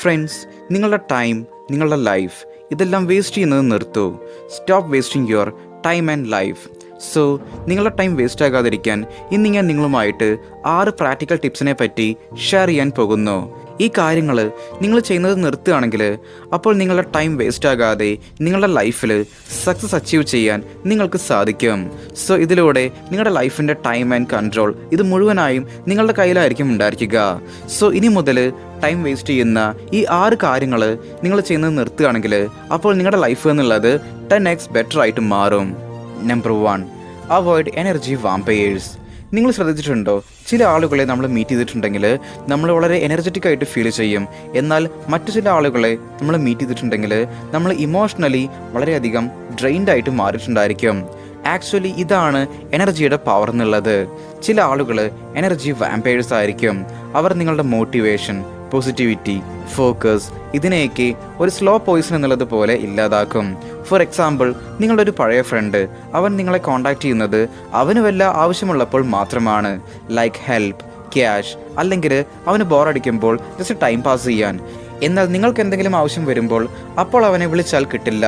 Friends നിങ്ങളുടെ time നിങ്ങളുടെ life ഇതെല്ലാം വേസ്റ്റ് ചെയ്യുന്നത് നിർത്തൂ. Stop wasting your time and life so നിങ്ങളുടെ ടൈം വേസ്റ്റ് ആകാതിരിക്കാൻ ഇന്ന് ഞാൻ നിങ്ങളുമായിട്ട് ആറ് പ്രാക്ടിക്കൽ ടിപ്സിനെ പറ്റി ഷെയർ ചെയ്യാൻ പോകുന്നു. ഈ കാര്യങ്ങൾ നിങ്ങൾ ചെയ്യുന്നത് നിർത്തുകയാണെങ്കിൽ അപ്പോൾ നിങ്ങളുടെ ടൈം വേസ്റ്റ് ആകാതെ നിങ്ങളുടെ ലൈഫിൽ സക്സസ് അച്ചീവ് ചെയ്യാൻ നിങ്ങൾക്ക് സാധിക്കും. സോ ഇതിലൂടെ നിങ്ങളുടെ ലൈഫിന്റെ ടൈം ആൻഡ് കൺട്രോൾ ഇത് മുഴുവനായും നിങ്ങളുടെ കയ്യിലായിരിക്കും ഉണ്ടായിരിക്കുക. സോ ഇനി മുതൽ ടൈം വേസ്റ്റ് ചെയ്യുന്ന ഈ ആറ് കാര്യങ്ങൾ നിങ്ങൾ ചെയ്യുന്നത് നിർത്തുകയാണെങ്കിൽ അപ്പോൾ നിങ്ങളുടെ ലൈഫ് എന്നുള്ളത് ടെൻ എക്സ് ബെറ്റർ ആയിട്ട് മാറും. Number one avoid energy vampires നിങ്ങൾ ശ്രദ്ധിച്ചിട്ടുണ്ടോ? ചില ആളുകളെ നമ്മൾ മീറ്റ് ചെയ്തിട്ടുണ്ടെങ്കിൽ നമ്മൾ വളരെ എനർജറ്റിക് ആയിട്ട് ഫീൽ ചെയ്യും. എന്നാൽ മറ്റു ചില ആളുകളെ നമ്മൾ മീറ്റ് ചെയ്തിട്ടുണ്ടെങ്കിൽ നമ്മൾ ഇമോഷണലി വളരെയധികം ഡ്രെയിൻഡ് ആയിട്ട് മാറിയിട്ടുണ്ടായിരിക്കും. ആക്ച്വലി ഇതാണ് എനർജിയുടെ പവർ എന്നുള്ളത്. ചില ആളുകൾ എനർജി വാമ്പയേഴ്സ് ആയിരിക്കും. അവർ നിങ്ങളുടെ മോട്ടിവേഷൻ പോസിറ്റിവിറ്റി ഫോക്കസ് ഇതിനെയൊക്കെ ഒരു സ്ലോ പോയിസൺ എന്നുള്ളത് പോലെ ഇല്ലാതാക്കും. ഫോർ എക്സാമ്പിൾ നിങ്ങളുടെ ഒരു പഴയ ഫ്രണ്ട് അവൻ നിങ്ങളെ കോൺടാക്ട് ചെയ്യുന്നത് അവന് വല്ല ആവശ്യമുള്ളപ്പോൾ മാത്രമാണ്. ലൈക്ക് ഹെൽപ്പ് ക്യാഷ് അല്ലെങ്കിൽ അവന് ബോറടിക്കുമ്പോൾ ജസ്റ്റ് ടൈം പാസ് ചെയ്യാൻ. എന്നാൽ നിങ്ങൾക്ക് എന്തെങ്കിലും ആവശ്യം വരുമ്പോൾ അപ്പോൾ അവനെ വിളിച്ചാൽ കിട്ടില്ല.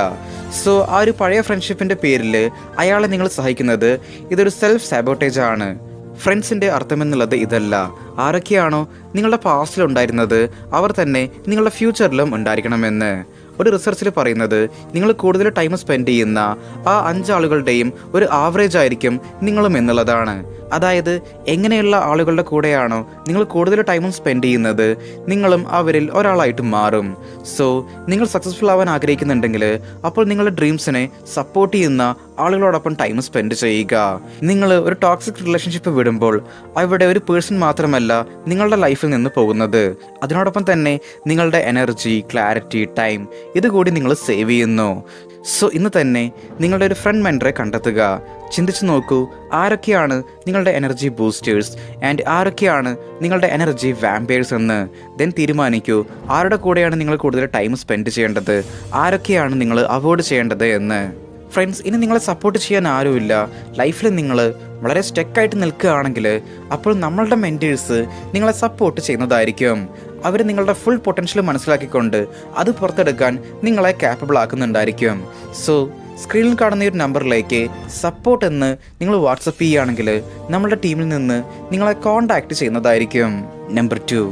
സോ ആ ഒരു പഴയ ഫ്രണ്ട്ഷിപ്പിന്റെ പേരിൽ അയാളെ നിങ്ങൾ സഹായിക്കുന്നത് ഇതൊരു സെൽഫ് സാബോട്ടേജ് ആണ്. ഫ്രണ്ട്സിന്റെ അർത്ഥമെന്നുള്ളത് ഇതല്ല. ആരൊക്കെയാണോ നിങ്ങളുടെ പാസ്റ്റിൽ ഉണ്ടായിരുന്നത് അവർ തന്നെ നിങ്ങളുടെ ഫ്യൂച്ചറിലും ഉണ്ടായിരിക്കണമെന്ന്. ഒരു റിസർച്ചിൽ പറയുന്നത് നിങ്ങൾ കൂടുതൽ ടൈം സ്പെൻഡ് ചെയ്യുന്ന ആ അഞ്ചാളുകളുടെയും ഒരു ആവറേജ് ആയിരിക്കും നിങ്ങളും എന്നുള്ളതാണ്. അതായത് എങ്ങനെയുള്ള ആളുകളുടെ കൂടെയാണോ നിങ്ങൾ കൂടുതൽ ടൈമും സ്പെൻഡ് ചെയ്യുന്നത് നിങ്ങളും അവരിൽ ഒരാളായിട്ട് മാറും. സോ നിങ്ങൾ സക്സസ്ഫുൾ ആവാൻ ആഗ്രഹിക്കുന്നുണ്ടെങ്കിൽ അപ്പോൾ നിങ്ങളുടെ ഡ്രീംസിനെ സപ്പോർട്ട് ചെയ്യുന്ന ആളുകളോടൊപ്പം ടൈം സ്പെൻഡ് ചെയ്യുക. നിങ്ങൾ ഒരു ടോക്സിക് റിലേഷൻഷിപ്പ് വിടുമ്പോൾ അവിടെ ഒരു പേഴ്സൺ മാത്രമല്ല നിങ്ങളുടെ ലൈഫിൽ നിന്ന് പോകുന്നത്. അതിനോടൊപ്പം തന്നെ നിങ്ങളുടെ എനർജി ക്ലാരിറ്റി ടൈം ഇതുകൂടി നിങ്ങൾ സേവ് ചെയ്യുന്നു. സോ ഇന്ന് തന്നെ നിങ്ങളുടെ ഒരു ഫ്രണ്ട് മെന്ററെ കണ്ടെത്തുക. ചിന്തിച്ചു നോക്കൂ ആരൊക്കെയാണ് നിങ്ങളുടെ എനർജി ബൂസ്റ്റേഴ്സ് ആൻഡ് ആരൊക്കെയാണ് നിങ്ങളുടെ എനർജി വാമ്പേഴ്സ് എന്ന്. ദെൻ തീരുമാനിക്കൂ ആരുടെ കൂടെയാണ് നിങ്ങൾ കൂടുതൽ ടൈം സ്പെൻഡ് ചെയ്യേണ്ടത്? ആരൊക്കെയാണ് നിങ്ങൾ അവോയ്ഡ് ചെയ്യേണ്ടത് എന്ന്. ഫ്രണ്ട്സ് ഇനി നിങ്ങളെ സപ്പോർട്ട് ചെയ്യാൻ ആരുമില്ല. ലൈഫിൽ നിങ്ങൾ വളരെ സ്റ്റെക്കായിട്ട് നിൽക്കുകയാണെങ്കിൽ അപ്പോൾ നമ്മളുടെ മെന്റേഴ്സ് നിങ്ങളെ സപ്പോർട്ട് ചെയ്യുന്നതായിരിക്കും. അവർ നിങ്ങളുടെ ഫുൾ പൊട്ടൻഷ്യൽ മനസ്സിലാക്കിക്കൊണ്ട് അത് പുറത്തെടുക്കാൻ നിങ്ങളെ കാപ്പബിൾ ആക്കുന്നുണ്ടായിരിക്കും. സോ സ്ക്രീനിൽ കാണുന്ന ഒരു നമ്പറിലേക്ക് സപ്പോർട്ട് എന്ന് നിങ്ങൾ വാട്സപ്പ് ചെയ്യുകയാണെങ്കിൽ നമ്മുടെ ടീമിൽ നിന്ന് നിങ്ങളെ കോൺടാക്ട് ചെയ്യുന്നതായിരിക്കും. Number two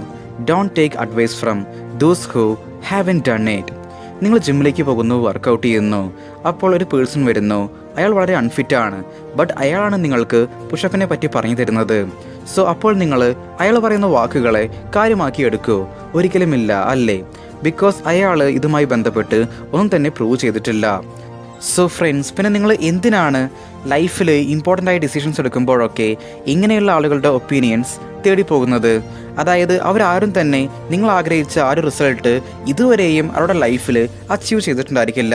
don't take advice from those who haven't done it നിങ്ങൾ ജിമ്മിലേക്ക് പോകുന്നു വർക്കൗട്ട് ചെയ്യുന്നു അപ്പോൾ ഒരു പേഴ്സൺ വരുന്നു അയാൾ വളരെ അൺഫിറ്റ് ആണ്. ബട്ട് അയാളാണ് നിങ്ങൾക്ക് പുഷപ്പിനെ പറ്റി പറഞ്ഞു തരുന്നത് സോ അപ്പോൾ നിങ്ങൾ അയാൾ പറയുന്ന വാക്കുകളെ കാര്യമാക്കി എടുക്കൂ ഒരിക്കലുമില്ല അല്ലേ? ബിക്കോസ് അയാൾ ഇതുമായി ബന്ധപ്പെട്ട് ഒന്നും തന്നെ പ്രൂവ് ചെയ്തിട്ടില്ല. സോ ഫ്രണ്ട്സ് പിന്നെ നിങ്ങൾ എന്തിനാണ് ലൈഫിൽ ഇമ്പോർട്ടന്റ് ആയ ഡിസിഷൻസ് എടുക്കുമ്പോഴൊക്കെ ഇങ്ങനെയുള്ള ആളുകളുടെ ഒപ്പീനിയൻസ് തേടി പോകുന്നത് അതായത് അവരാരും തന്നെ നിങ്ങൾ ആഗ്രഹിച്ച ആ ഒരു റിസൾട്ട് ഇതുവരെയും അവരുടെ ലൈഫിൽ അച്ചീവ് ചെയ്തിട്ടുണ്ടായിരിക്കില്ല.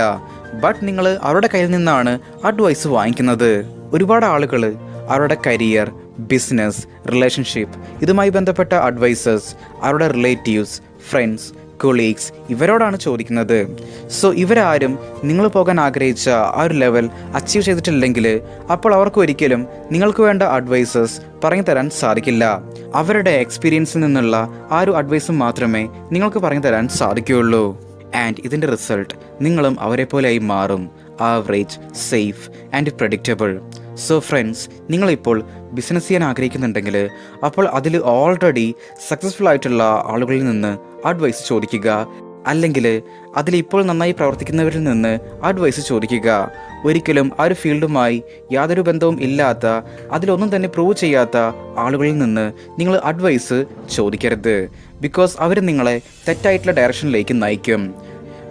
ബട്ട് നിങ്ങൾ അവരുടെ കയ്യിൽ നിന്നാണ് അഡ്വൈസ് വാങ്ങിക്കുന്നത്. ഒരുപാട് ആളുകൾ അവരുടെ കരിയർ ബിസിനസ് റിലേഷൻഷിപ്പ് ഇതുമായി ബന്ധപ്പെട്ട അഡ്വൈസേഴ്സ് അവരുടെ റിലേറ്റീവ്സ് ഫ്രണ്ട്സ് കൊളീഗ്സ് ഇവരോടാണ് ചോദിക്കുന്നത്. സോ ഇവരാരും നിങ്ങൾ പോകാൻ ആഗ്രഹിച്ച ആ ഒരു ലെവൽ അച്ചീവ് ചെയ്തിട്ടില്ലെങ്കിൽ അപ്പോൾ അവർക്ക് ഒരിക്കലും നിങ്ങൾക്ക് വേണ്ട അഡ്വൈസസ് പറഞ്ഞു തരാൻ സാധിക്കില്ല. അവരുടെ എക്സ്പീരിയൻസിൽ നിന്നുള്ള ആ ഒരു അഡ്വൈസും മാത്രമേ നിങ്ങൾക്ക് പറഞ്ഞു തരാൻ സാധിക്കുകയുള്ളൂ. ആൻഡ് ഇതിന്റെ റിസൾട്ട് നിങ്ങളും അവരെ പോലെയായി മാറും. Average safe and predictable so friends നിങ്ങളിപ്പോൾ ബിസിനസ് ചെയ്യാൻ ആഗ്രഹിക്കുന്നുണ്ടെങ്കിൽ അപ്പോൾ അതിൽ ഓൾറെഡി സക്സസ്ഫുൾ ആയിട്ടുള്ള ആളുകളിൽ നിന്ന് അഡ്വൈസ് ചോദിക്കുക. അല്ലെങ്കിൽ അതിലിപ്പോൾ നന്നായി പ്രവർത്തിക്കുന്നവരിൽ നിന്ന് അഡ്വൈസ് ചോദിക്കുക. ഒരിക്കലും ആ ഒരു ഫീൽഡുമായി യാതൊരു ബന്ധവും ഇല്ലാത്ത അതിലൊന്നും തന്നെ പ്രൂവ് ചെയ്യാത്ത ആളുകളിൽ നിന്ന് നിങ്ങൾ അഡ്വൈസ് ചോദിക്കരുത്. ബിക്കോസ് അവർ നിങ്ങളെ തെറ്റായിട്ടുള്ള ഡയറക്ഷനിലേക്ക് നയിക്കും.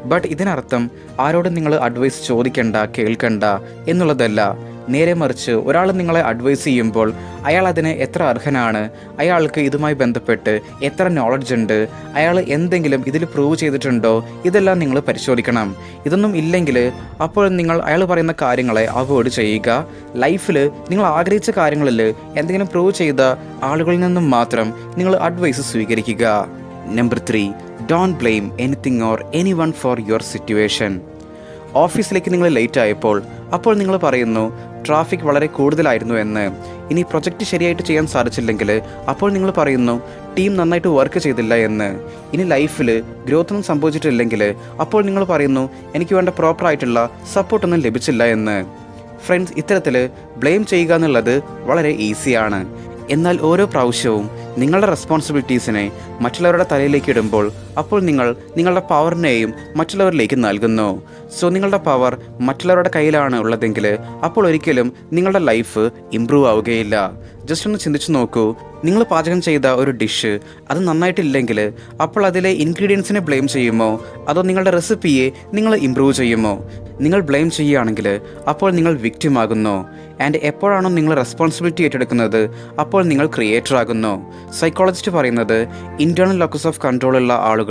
ബട്ട് ഇതിനർത്ഥം ആരോടും നിങ്ങൾ അഡ്വൈസ് ചോദിക്കണ്ട കേൾക്കണ്ട എന്നുള്ളതല്ല. നേരെ മറിച്ച് ഒരാൾ നിങ്ങളെ അഡ്വൈസ് ചെയ്യുമ്പോൾ അയാൾ അതിന് എത്ര അർഹനാണ്? അയാൾക്ക് ഇതുമായി ബന്ധപ്പെട്ട് എത്ര നോളജ് ഉണ്ട്? അയാൾ എന്തെങ്കിലും ഇതിൽ പ്രൂവ് ചെയ്തിട്ടുണ്ടോ? ഇതെല്ലാം നിങ്ങൾ പരിശോധിക്കണം. ഇതൊന്നും ഇല്ലെങ്കിൽ അപ്പോൾ നിങ്ങൾ അയാൾ പറയുന്ന കാര്യങ്ങളെ അവോയ്ഡ് ചെയ്യുക. ലൈഫിൽ നിങ്ങൾ ആഗ്രഹിച്ച കാര്യങ്ങളിൽ എന്തെങ്കിലും പ്രൂവ് ചെയ്ത ആളുകളിൽ നിന്നും മാത്രം നിങ്ങൾ അഡ്വൈസ് സ്വീകരിക്കുക. Number three don't blame anything or anyone for your situation ഓഫീസിലേക്ക് നിങ്ങൾ ലേറ്റ് ആയപ്പോൾ അപ്പോൾ നിങ്ങൾ പറയുന്നു ട്രാഫിക് വളരെ കൂടുതലായിരുന്നു എന്ന്. ഇനി പ്രൊജക്റ്റ് ശരിയായിട്ട് ചെയ്യാൻ സാധിച്ചില്ലെങ്കിൽ അപ്പോൾ നിങ്ങൾ പറയുന്നു ടീം നന്നായിട്ട് വർക്ക് ചെയ്തില്ല എന്ന്. ഇനി ലൈഫിൽ ഗ്രോത്ത് ഒന്നും സംഭവിച്ചിട്ടില്ലെങ്കിൽ അപ്പോൾ നിങ്ങൾ പറയുന്നു എനിക്ക് വേണ്ട പ്രോപ്പർ പ്രോപ്പറായിട്ടുള്ള സപ്പോർട്ടൊന്നും ലഭിച്ചില്ല എന്ന്. ഫ്രണ്ട്സ് ഇത്തരത്തിൽ ബ്ലെയിം ചെയ്യുക എന്നുള്ളത് വളരെ ഈസിയാണ് എന്നാൽ ഓരോ പ്രാവശ്യവും നിങ്ങളുടെ റെസ്പോൺസിബിലിറ്റീസിനെ മറ്റുള്ളവരുടെ തലയിലേക്ക് ഇടുമ്പോൾ അപ്പോൾ നിങ്ങൾ നിങ്ങളുടെ പവറിനെയും മറ്റുള്ളവരിലേക്ക് നൽകുന്നു. സോ നിങ്ങളുടെ പവർ മറ്റുള്ളവരുടെ കയ്യിലാണ് ഉള്ളതെങ്കിൽ അപ്പോൾ ഒരിക്കലും നിങ്ങളുടെ ലൈഫ് ഇമ്പ്രൂവ് ആവുകയില്ല. ജസ്റ്റ് ഒന്ന് ചിന്തിച്ചു നോക്കൂ. നിങ്ങൾ പാചകം ചെയ്ത ഒരു ഡിഷ് അത് നന്നായിട്ടില്ലെങ്കിൽ അപ്പോൾ അതിലെ ഇൻഗ്രീഡിയൻസിനെ ബ്ലെയിം ചെയ്യുമോ? അതോ നിങ്ങളുടെ റെസിപ്പിയെ നിങ്ങൾ ഇമ്പ്രൂവ് ചെയ്യുമോ? നിങ്ങൾ ബ്ലെയിം ചെയ്യുകയാണെങ്കിൽ അപ്പോൾ നിങ്ങൾ വിക്റ്റിം ആകുന്നു. ആൻഡ് എപ്പോഴാണോ നിങ്ങൾ റെസ്പോൺസിബിലിറ്റി ഏറ്റെടുക്കുന്നത് അപ്പോൾ നിങ്ങൾ ക്രിയേറ്റർ ആകുന്നു. സൈക്കോളജിസ്റ്റ് പറയുന്നത് ഇന്റേർണൽ ലോക്കസ് ഓഫ് കൺട്രോൾ ഉള്ള ആളുകൾ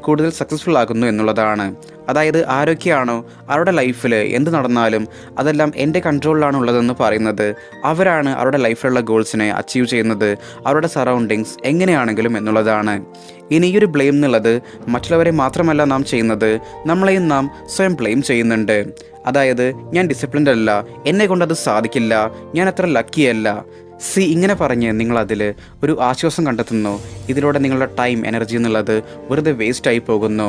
കൂടുതൽ സക്സസ്ഫുൾ ആകുന്നു എന്നുള്ളതാണ്. അതായത് ആരൊക്കെയാണോ അവരുടെ ലൈഫിൽ എന്ത് നടന്നാലും അതെല്ലാം എന്റെ കൺട്രോളിലാണ് ഉള്ളതെന്ന് പറയുന്നത്. അവരാണ് അവരുടെ ലൈഫിലുള്ള ഗോൾസിനെ അച്ചീവ് ചെയ്യുന്നത് അവരുടെ സറൗണ്ടിങ്സ് എങ്ങനെയാണെങ്കിലും എന്നുള്ളതാണ്. ഇനി ഈ ഒരു ബ്ലെയിം എന്നുള്ളത് മറ്റുള്ളവരെ മാത്രമല്ല നാം ചെയ്യുന്നത് നമ്മളെയും നാം സ്വയം ബ്ലെയിം ചെയ്യുന്നുണ്ട്. അതായത് ഞാൻ ഡിസിപ്ലിൻഡ് അല്ല എന്നെ കൊണ്ടത് സാധിക്കില്ല ഞാൻ അത്ര ലക്കിയല്ല സി ഇങ്ങനെ പറഞ്ഞ് നിങ്ങൾ അതിൽ ഒരു ആശ്വാസം കണ്ടെത്തുന്നു. ഇതിലൂടെ നിങ്ങളുടെ ടൈം എനർജി എന്നുള്ളത് വെറുതെ വേസ്റ്റ് ആയി പോകുന്നു.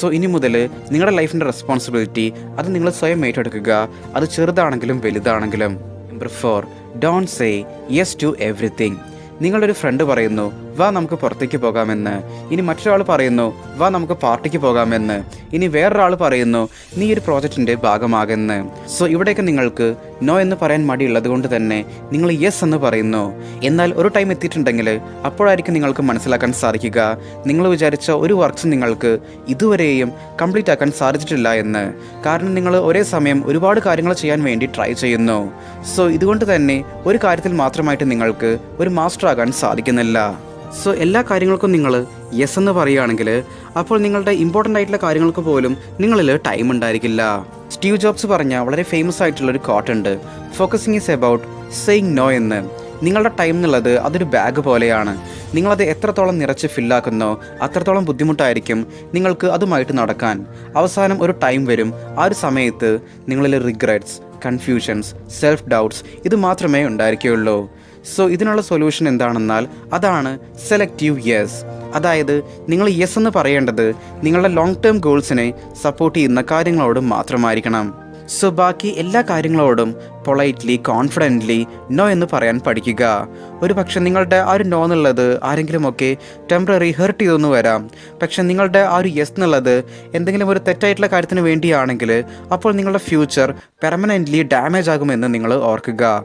സോ ഇനി മുതൽ നിങ്ങളുടെ ലൈഫിന്റെ റെസ്പോൺസിബിലിറ്റി അത് നിങ്ങൾ സ്വയം ഏറ്റെടുക്കുക. അത് ചെറുതാണെങ്കിലും വലുതാണെങ്കിലും. Number four don't say yes to everything നിങ്ങളുടെ ഒരു ഫ്രണ്ട് പറയുന്നു വാ നമുക്ക് പുറത്തേക്ക് പോകാമെന്ന്. ഇനി മറ്റൊരാൾ പറയുന്നു വാ നമുക്ക് പാർട്ടിക്ക് പോകാമെന്ന്. ഇനി വേറൊരാൾ പറയുന്നു നീ ഒരു പ്രോജക്റ്റിന്റെ ഭാഗമാകെന്ന്. സോ ഇവിടെയൊക്കെ നിങ്ങൾക്ക് നോ എന്ന് പറയാൻ മടിയുള്ളത് കൊണ്ട് തന്നെ നിങ്ങൾ യെസ് എന്ന് പറയുന്നു. എന്നാൽ ഒരു ടൈം എത്തിയിട്ടുണ്ടെങ്കിൽ അപ്പോഴായിരിക്കും നിങ്ങൾക്ക് മനസ്സിലാക്കാൻ സാധിക്കുക. നിങ്ങൾ വിചാരിച്ച ഒരു വർക്ക്സ് നിങ്ങൾക്ക് ഇതുവരെയും കംപ്ലീറ്റ് ആക്കാൻ സാധിച്ചിട്ടില്ല എന്ന്. കാരണം നിങ്ങൾ ഒരേ സമയം ഒരുപാട് കാര്യങ്ങൾ ചെയ്യാൻ വേണ്ടി ട്രൈ ചെയ്യുന്നു. സോ ഇതുകൊണ്ട് തന്നെ ഒരു കാര്യത്തിൽ മാത്രമായിട്ട് നിങ്ങൾക്ക് ഒരു മാസ്റ്റർ ആകാൻ സാധിക്കുന്നില്ല. സോ എല്ലാ കാര്യങ്ങൾക്കും നിങ്ങൾ യെസ് എന്ന് പറയുകയാണെങ്കിൽ അപ്പോൾ നിങ്ങളുടെ ഇമ്പോർട്ടന്റ് ആയിട്ടുള്ള കാര്യങ്ങൾക്ക് പോലും നിങ്ങളിൽ ടൈം ഉണ്ടായിരിക്കില്ല. സ്റ്റീവ് ജോബ്സ് പറഞ്ഞ വളരെ ഫേമസ് ആയിട്ടുള്ള ഒരു കോട്ട് ഉണ്ട്. Focusing is about saying no എന്ന്. നിങ്ങളുടെ ടൈം എന്നുള്ളത് അതൊരു ബാഗ് പോലെയാണ്. നിങ്ങളത് എത്രത്തോളം നിറച്ച് ഫില്ലാക്കുന്നോ അത്രത്തോളം ബുദ്ധിമുട്ടായിരിക്കും നിങ്ങൾക്ക് അതുമായിട്ട് നടക്കാൻ. അവസാനം ഒരു ടൈം വരും. ആ ഒരു സമയത്ത് നിങ്ങളിൽ റിഗ്രറ്റ്സ് കൺഫ്യൂഷൻസ് സെൽഫ് ഡൗട്ട്സ് ഇത് മാത്രമേ ഉണ്ടായിരിക്കുകയുള്ളൂ. സോ ഇതിനുള്ള സൊല്യൂഷൻ എന്താണെന്നാൽ അതാണ് സെലക്റ്റീവ് യെസ് അതായത് നിങ്ങൾ യെസ് എന്ന് പറയേണ്ടത് നിങ്ങളുടെ ലോങ് ടേം ഗോൾസിനെ സപ്പോർട്ട് ചെയ്യുന്ന കാര്യങ്ങളോട് മാത്രമായിരിക്കണം. സോ ബാക്കി എല്ലാ കാര്യങ്ങളോടും പൊളൈറ്റ്ലി കോൺഫിഡന്റ്ലി നോ എന്ന് പറയാൻ പഠിക്കുക. ഒരു പക്ഷെ നിങ്ങളുടെ ആ ഒരു നോ എന്നുള്ളത് ആരെങ്കിലുമൊക്കെ ടെമ്പററി ഹെർട്ട് ചെയ്തൊന്നു വരാം. പക്ഷെ നിങ്ങളുടെ ആ ഒരു യെസ് എന്നുള്ളത് എന്തെങ്കിലും ഒരു തെറ്റായിട്ടുള്ള കാര്യത്തിന് വേണ്ടിയാണെങ്കിൽ അപ്പോൾ നിങ്ങളുടെ ഫ്യൂച്ചർ പെർമനന്റ്ലി ഡാമേജ് ആകുമെന്ന് നിങ്ങൾ ഓർക്കുക.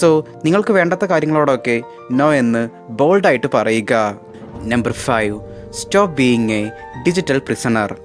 സോ നിങ്ങൾക്ക് വേണ്ടാത്ത കാര്യങ്ങളോടൊക്കെ നോ എന്ന് ബോൾഡായിട്ട് പറയുക. Number five stop being a digital prisoner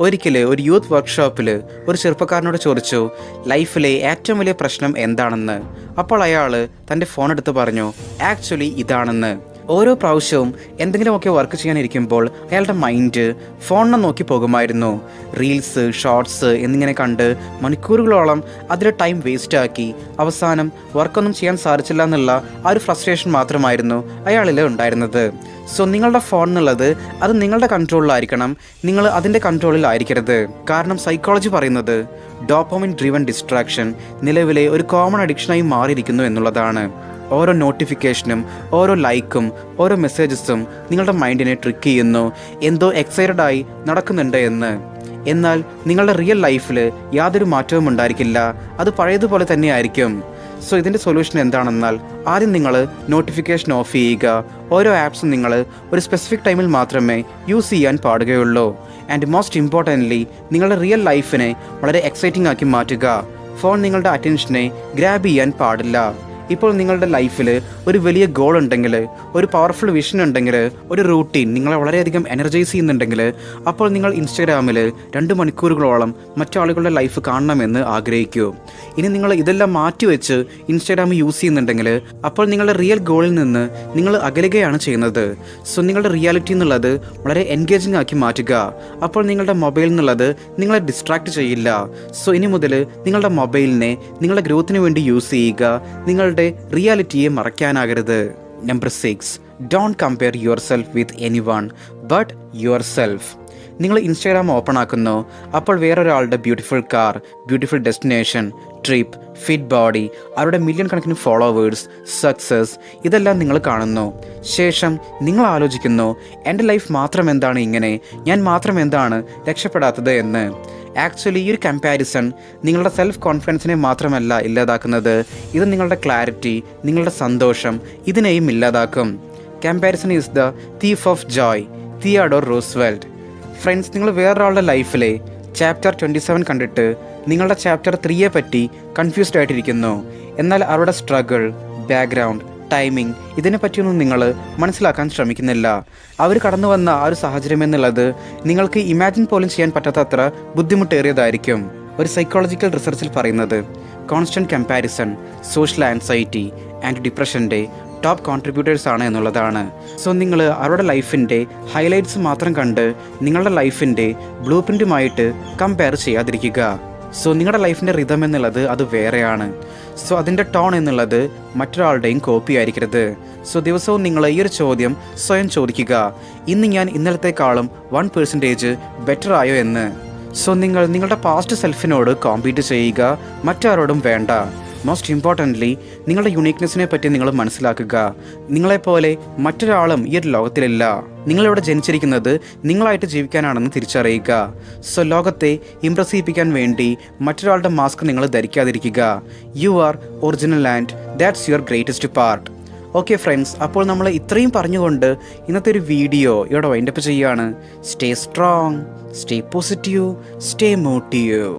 ഒരിക്കൽ ഒരു യൂത്ത് വർക്ക്ഷോപ്പിൽ ഒരു ചെറുപ്പക്കാരനോട് ചോദിച്ചു ലൈഫിലെ ഏറ്റവും വലിയ പ്രശ്നം എന്താണെന്ന്? അപ്പോൾ അയാൾ തന്റെ ഫോൺ എടുത്ത് പറഞ്ഞു ആക്ച്വലി ഇതാണെന്ന്. ഓരോ പ്രാവശ്യവും എന്തെങ്കിലുമൊക്കെ വർക്ക് ചെയ്യാനിരിക്കുമ്പോൾ അയാളുടെ മൈൻഡ് ഫോണിനെ നോക്കി പോകുമായിരുന്നു. റീൽസ് ഷോർട്സ് എന്നിങ്ങനെ കണ്ട് മണിക്കൂറുകളോളം അതിൽ ടൈം വേസ്റ്റ് ആക്കി അവസാനം വർക്കൊന്നും ചെയ്യാൻ സാധിച്ചില്ല എന്നുള്ള ആ ഒരു ഫ്രസ്ട്രേഷൻ മാത്രമായിരുന്നു അയാളിൽ ഉണ്ടായിരുന്നത്. സോ നിങ്ങളുടെ ഫോൺ എന്നുള്ളത് അത് നിങ്ങളുടെ കൺട്രോളിലായിരിക്കണം നിങ്ങൾ അതിന്റെ കൺട്രോളിൽ ആയിരിക്കരുത്. കാരണം സൈക്കോളജി പറയുന്നത് ഡോപ്പോമിൻ ഡ്രിവൻ ഡിസ്ട്രാക്ഷൻ നിലവിലെ ഒരു കോമൺ അഡിക്ഷനായി മാറിയിരിക്കുന്നു എന്നുള്ളതാണ്. ഓരോ നോട്ടിഫിക്കേഷനും ഓരോ ലൈക്കും ഓരോ മെസ്സേജസും നിങ്ങളുടെ മൈൻഡിനെ ട്രിക്ക് ചെയ്യുന്നു. എന്തോ എക്സൈറ്റഡായി നടക്കുന്നുണ്ട് എന്ന്. എന്നാൽ നിങ്ങളുടെ റിയൽ ലൈഫിൽ യാതൊരു മാറ്റവും ഉണ്ടായിരിക്കില്ല. അത് പഴയതുപോലെ തന്നെ ആയിരിക്കും സോ ഇതിന്റെ സൊല്യൂഷൻ എന്താണെന്നാൽ ആദ്യം നിങ്ങൾ നോട്ടിഫിക്കേഷൻ ഓഫ് ചെയ്യുക. ഓരോ ആപ്സും നിങ്ങൾ ഒരു സ്പെസിഫിക് ടൈമിൽ മാത്രമേ യൂസ് ചെയ്യാൻ പാടുകയുള്ളൂ. ആൻഡ് മോസ്റ്റ് ഇമ്പോർട്ടന്റ്ലി നിങ്ങളുടെ റിയൽ ലൈഫിനെ വളരെ എക്സൈറ്റിംഗ് ആക്കി മാറ്റുക. ഫോൺ നിങ്ങളുടെ അറ്റൻഷനെ ഗ്രാബ് ചെയ്യാൻ പാടില്ല. ഇപ്പോൾ നിങ്ങളുടെ ലൈഫിൽ ഒരു വലിയ ഗോൾ ഉണ്ടെങ്കിൽ ഒരു പവർഫുൾ വിഷൻ ഉണ്ടെങ്കിൽ ഒരു റൂട്ടീൻ നിങ്ങളെ വളരെയധികം എനർജൈസ് ചെയ്യുന്നുണ്ടെങ്കിൽ അപ്പോൾ നിങ്ങൾ ഇൻസ്റ്റാഗ്രാമിൽ രണ്ട് മണിക്കൂറുകളോളം മറ്റാളുകളുടെ ലൈഫ് കാണണമെന്ന് ആഗ്രഹിക്കൂ. ഇനി നിങ്ങൾ ഇതെല്ലാം മാറ്റിവെച്ച് ഇൻസ്റ്റാഗ്രാം യൂസ് ചെയ്യുന്നുണ്ടെങ്കിൽ അപ്പോൾ നിങ്ങളുടെ റിയൽ ഗോളിൽ നിന്ന് നിങ്ങൾ അകലുകയാണ് ചെയ്യുന്നത്. സോ നിങ്ങളുടെ റിയാലിറ്റി എന്നുള്ളത് വളരെ എൻഗേജിംഗ് ആക്കി മാറ്റുക. അപ്പോൾ നിങ്ങളുടെ മൊബൈൽ എന്നുള്ളത് നിങ്ങളെ ഡിസ്ട്രാക്ട് ചെയ്യില്ല. സോ ഇനി മുതൽ നിങ്ങളുടെ മൊബൈലിനെ നിങ്ങളുടെ ഗ്രോത്തിന് വേണ്ടി യൂസ് ചെയ്യുക. നിങ്ങളുടെ റിയാലിറ്റിയെ മറയ്ക്കാനാകരുത്. Number six don't compare yourself with anyone but yourself നിങ്ങൾ ഇൻസ്റ്റാഗ്രാം ഓപ്പൺ ആക്കുന്നു. അപ്പോൾ വേറൊരാളുടെ beautiful car beautiful destination trip fit body അവരുടെ മില്യൺ കണക്കിന് ഫോളോവേഴ്സ് സക്സസ് ഇതെല്ലാം നിങ്ങൾ കാണുന്നു. ശേഷം നിങ്ങൾ ആലോചിക്കുന്നു എന്റെ ലൈഫ് മാത്രം എന്താണ് ഇങ്ങനെ? ഞാൻ മാത്രം എന്താണ് രക്ഷപ്പെടാത്തത് എന്ന്? ആക്ച്വലി ഈ ഒരു കമ്പാരിസൺ നിങ്ങളുടെ സെൽഫ് കോൺഫിഡൻസിനെ മാത്രമല്ല ഇല്ലാതാക്കുന്നത്. ഇത് നിങ്ങളുടെ ക്ലാരിറ്റി നിങ്ങളുടെ സന്തോഷം ഇതിനെയും ഇല്ലാതാക്കും. Comparison is the thief of joy Theodore Roosevelt friends നിങ്ങൾ വേറൊരാളുടെ ലൈഫിലെ ചാപ്റ്റർ ട്വന്റി സെവൻ കണ്ടിട്ട് നിങ്ങളുടെ ചാപ്റ്റർ ത്രീയെ പറ്റി കൺഫ്യൂസ്ഡ് ആയിട്ടിരിക്കുന്നു. എന്നാൽ അവരുടെ സ്ട്രഗിൾ ബാക്ക്ഗ്രൗണ്ട് ടൈമിംഗ് ഇതിനെ പറ്റിയൊന്നും നിങ്ങൾ മനസ്സിലാക്കാൻ ശ്രമിക്കുന്നില്ല. അവർ കടന്നു വന്ന ആ ഒരു സാഹചര്യം എന്നുള്ളത് നിങ്ങൾക്ക് ഇമാജിൻ പോലും ചെയ്യാൻ പറ്റാത്തത്ര ബുദ്ധിമുട്ടേറിയതായിരിക്കും. ഒരു സൈക്കോളജിക്കൽ റിസർച്ചിൽ പറയുന്നത് constant comparison social anxiety and ഡിപ്രഷന്റെ top contributors ആണ് എന്നുള്ളതാണ്. സോ നിങ്ങൾ അവരുടെ ലൈഫിന്റെ ഹൈലൈറ്റ്സ് മാത്രം കണ്ട് നിങ്ങളുടെ ലൈഫിന്റെ ബ്ലൂ പ്രിന്റുമായിട്ട് കമ്പയർ ചെയ്യാതിരിക്കുക. സോ നിങ്ങളുടെ ലൈഫിന്റെ റിതം എന്നുള്ളത് അത് വേറെയാണ്. സോ അതിന്റെ ടോൺ എന്നുള്ളത് മറ്റൊരാളുടെയും കോപ്പി ആയിരിക്കരുത്. സോ ദിവസവും നിങ്ങൾ ഈ ഒരു ചോദ്യം സ്വയം ചോദിക്കുക. ഇന്ന് ഞാൻ ഇന്നലത്തെക്കാളും വൺ പെർസെന്റേജ് ബെറ്റർ ആയോ എന്ന്. സോ നിങ്ങൾ നിങ്ങളുടെ പാസ്റ്റ് സെൽഫിനോട് കോമ്പീറ്റ് ചെയ്യുക. മറ്റാരോടും വേണ്ട. മോസ്റ്റ് ഇമ്പോർട്ടന്റ്ലി നിങ്ങളുടെ യുണീക്നെസ്സിനെ പറ്റി നിങ്ങൾ മനസ്സിലാക്കുക. നിങ്ങളെപ്പോലെ മറ്റൊരാളും ഈ ഒരു ലോകത്തിലില്ല. നിങ്ങളിവിടെ ജനിച്ചിരിക്കുന്നത് നിങ്ങളായിട്ട് ജീവിക്കാനാണെന്ന് തിരിച്ചറിയുക. സോ ലോകത്തെ ഇംപ്രസ് ചെയ്യിപ്പിക്കാൻ വേണ്ടി മറ്റൊരാളുടെ മാസ്ക് നിങ്ങൾ ധരിക്കാതിരിക്കുക. You are original and that's your greatest part okay friends അപ്പോൾ നമ്മൾ ഇത്രയും പറഞ്ഞുകൊണ്ട് ഇന്നത്തെ ഒരു വീഡിയോ ഇവിടെ വൈൻഡപ്പ് ചെയ്യുകയാണ്. Stay strong stay positive stay motive